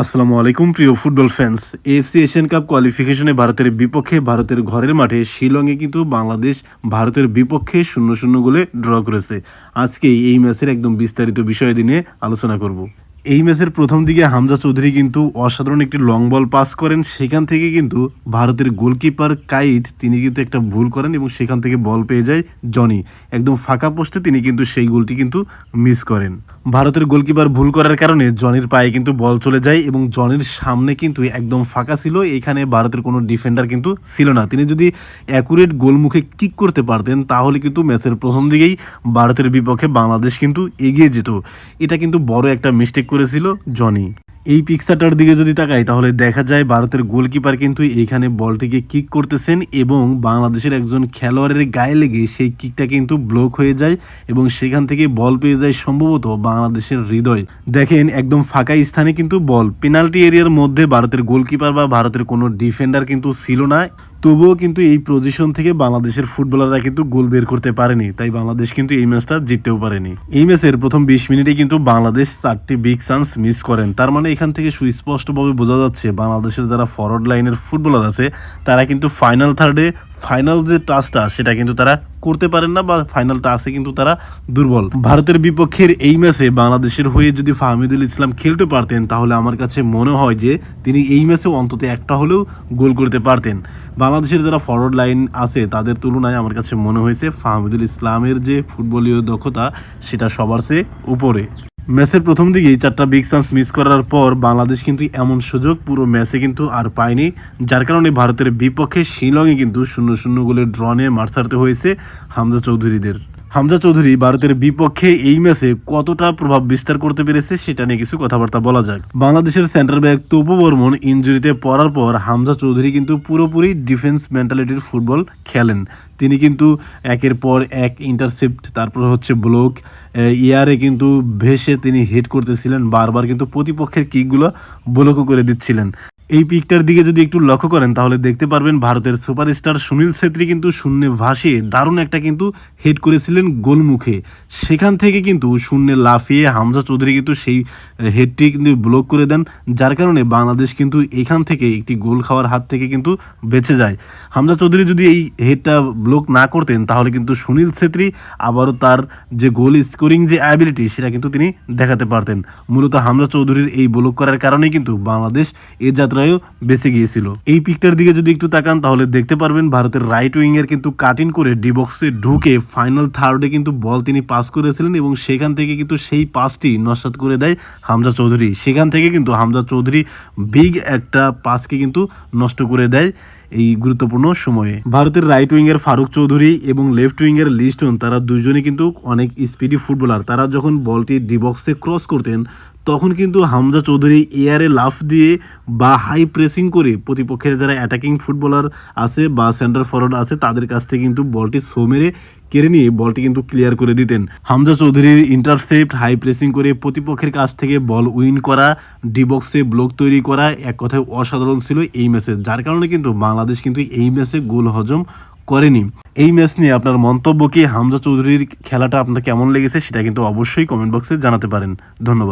আসসালামু আলাইকুম, প্রিয় football fans AFC Asian cup কোয়ালিফিকেশনে ভারতের বিপক্ষে ভারতের ঘরের মাঠে শিলংয়ে কিন্তু বাংলাদেশ ভারতের বিপক্ষে শূন্য শূন্য গোলে ড্র করেছে। আজকে এই ম্যাচের একদম বিস্তারিত বিষয় নিয়ে আলোচনা করব। এই ম্যাচের প্রথম দিকে হামজা চৌধুরী কিন্তু অসাধারণ একটি লং বল পাস করেন। সেখান থেকে কিন্তু ভারতের গোলকিপার কাইট তিনি কিন্তু একটা ভুল করেন এবং সেখান থেকে বল পেয়ে যায় জনি। একদম ফাঁকা পোস্টে তিনি কিন্তু সেই গোলটি কিন্তু মিস করেন। ভারতের গোলকিপার ভুল করার কারণে জনির পায়ে কিন্তু বল চলে যায় এবং জনির সামনে কিন্তু একদম ফাঁকা ছিল। এখানে ভারতের কোনো ডিফেন্ডার কিন্তু ছিল না। তিনি যদি অ্যাকুরেট গোলমুখে কিক করতে পারতেন, তাহলে কিন্তু ম্যাচের প্রথম দিকেই ভারতের বিপক্ষে বাংলাদেশ কিন্তু এগিয়ে যেত। এটা কিন্তু বড় একটা মিস্টেক করেছিল জনি। এই পিকচারটার দিকে যদি তাকাই, তাহলে দেখা যায় ভারতের গোলকিপার কিন্তু এখানে বলটিকে কিক করতেছেন এবং বাংলাদেশের একজন খেলোয়াড়ের গায়ে লেগে সেই কিকটা কিন্তু ব্লক হয়ে যায় এবং সেখান থেকে বল পেয়ে যায় সম্ভবত বাংলাদেশের হৃদয়। দেখেন, একদম ফাঁকা স্থানে কিন্তু বল পেনাল্টি এরিয়ার মধ্যে ভারতের গোলকিপার বা ভারতের কোনো ডিফেন্ডার কিন্তু ছিল না। তবুও কিন্তু এই পজিশন থেকে বাংলাদেশের ফুটবলাররা কিন্তু গোল বের করতে পারেনি। তাই বাংলাদেশ কিন্তু এই ম্যাচটা জিততেও পারেনি। এই ম্যাচের প্রথম বিশ মিনিটে কিন্তু বাংলাদেশ চারটি বিগ চান্স মিস করেন। তার মানে এখান থেকে সুস্পষ্টভাবে বোঝা যাচ্ছে, বাংলাদেশের যারা ফরওয়ার্ড লাইনের ফুটবলার আছে, তারা কিন্তু ফাইনাল থার্ডে ফাইনাল যে টাচটা সেটা কিন্তু তারা করতে পারেন না বা ফাইনাল টাচে কিন্তু তারা দুর্বল। ভারতের বিপক্ষের এই ম্যাচে বাংলাদেশের হয়ে যদি ফাহমিদুল ইসলাম খেলতে পারতেন, তাহলে আমার কাছে মনে হয় যে তিনি এই ম্যাচে অন্তত একটা হলেও গোল করতে পারতেন। বাংলাদেশের যারা ফরওয়ার্ড লাইন আছে, তাদের তুলনায় আমার কাছে মনে হয়েছে ফাহমিদুল ইসলামের যে ফুটবলীয় দক্ষতা, সেটা সবার চেয়ে উপরে। ম্যাচের প্রথম দিকেই চারটা বিগ চান্স মিস করার পর বাংলাদেশ কিন্তু এমন সুযোগ পুরো ম্যাচে কিন্তু আর পায়নি, যার কারণে ভারতের বিপক্ষে শিলংয়ে কিন্তু শূন্য শূন্য গোলের ড্র নিয়ে মার ছাড়তে হয়েছে হামজা চৌধুরীদের। হামজা চৌধুরী ভারতের বিপক্ষে এই ম্যাচে কতটা প্রভাব বিস্তার করতে পেরেছে সেটা নিয়ে কিছু কথাবার্তা বলা যাক। বাংলাদেশের সেন্টার ব্যাক তপু বর্মন ইঞ্জুরিতে পড়ার পর হামজা চৌধুরী কিন্তু পুরোপুরি ডিফেন্স মেন্টালিটির ফুটবল খেলেন। তিনি কিন্তু একের পর এক ইন্টারসেপ্ট তারপর হচ্ছে ব্লক ইয়ারে কিন্তু ভেসে তিনি হিট করতেছিলেন, বারবার কিন্তু প্রতিপক্ষের কিকগুলো ব্লকও করে দিচ্ছিলেন। এই পিকটার দিকে যদি একটু লক্ষ্য করেন, তাহলে দেখতে পারবেন ভারতের সুপারস্টার সুনীল ছেত্রী কিন্তু শূন্যে ভাসিয়ে দারুণ একটা কিন্তু হেড করেছিলেন গোলমুখে। সেখান থেকে কিন্তু শূন্যে লাফিয়ে হামজা চৌধুরী কিন্তু সেই হেডটি কিন্তু ব্লক করে দেন, যার কারণে বাংলাদেশ কিন্তু এখান থেকে একটি গোল খাওয়ার হাত থেকে কিন্তু বেঁচে যায়। হামজা চৌধুরী যদি এই হেডটা ব্লক না করতেন, তাহলে কিন্তু সুনীল ছেত্রী আবারও তার যে গোল স্কোরিং যে অ্যাবিলিটি সেটা কিন্তু তিনি দেখাতে পারতেন। মূলত হামজা চৌধুরীর এই ব্লক করার কারণেই কিন্তু বাংলাদেশ এ যাত্রায়ও বেঁচে গিয়েছিল। এই পিকটার দিকে যদি একটু তাকান, তাহলে দেখতে পারবেন ভারতের রাইট উইংয়ের কিন্তু কাটিং করে ডিবক্সে ঢুকে ফাইনাল থার্ডে কিন্তু বল তিনি পাস করেছিলেন এবং সেখান থেকে কিন্তু সেই পাসটি নস্বাত করে দেয় হামজা চৌধুরী। সেখান থেকে কিন্তু হামজা চৌধুরী বিগ একটা পাসকে কিন্তু নষ্ট করে দেয় এই গুরুত্বপূর্ণ সময়ে। ভারতের রাইট উইংয়ের ফারুক চৌধুরী এবং লেফট উইংয়ের লিস্টন তারা দুজনে কিন্তু অনেক স্পিডি ফুটবলার তারা যখন বলটি ডিবক্সে ক্রস করতেন তখন কিন্তু হামজা চৌধুরী এয়ারে লাফ দিয়ে বা হাই প্রেসিং করে প্রতিপক্ষের যারা অ্যাটাকিং ফুটবলার আছে বা সেন্টার ফরওয়ার্ড আছে, তাদের কাছ থেকে কিন্তু বলটি সো মেরে কেড়ে নিয়ে বলটি কিন্তু ক্লিয়ার করে দিতেন। হামজা চৌধুরীর ইন্টারসেপ্ট হাই প্রেসিং করে প্রতিপক্ষের কাছ থেকে বল উইন করা ডিবক্সে ব্লক তৈরি করা এক কথায় অসাধারণ ছিল এই ম্যাচে যার কারণে কিন্তু বাংলাদেশ কিন্তু এই ম্যাচে গোল হজম করেনি। এই ম্যাচ নিয়ে আপনার মন্তব্য কি? হামজা চৌধুরীর খেলাটা আপনার কেমন লেগেছে? সেটা কিন্তু অবশ্যই কমেন্ট বক্সে জানাতে পারেন। ধন্যবাদ।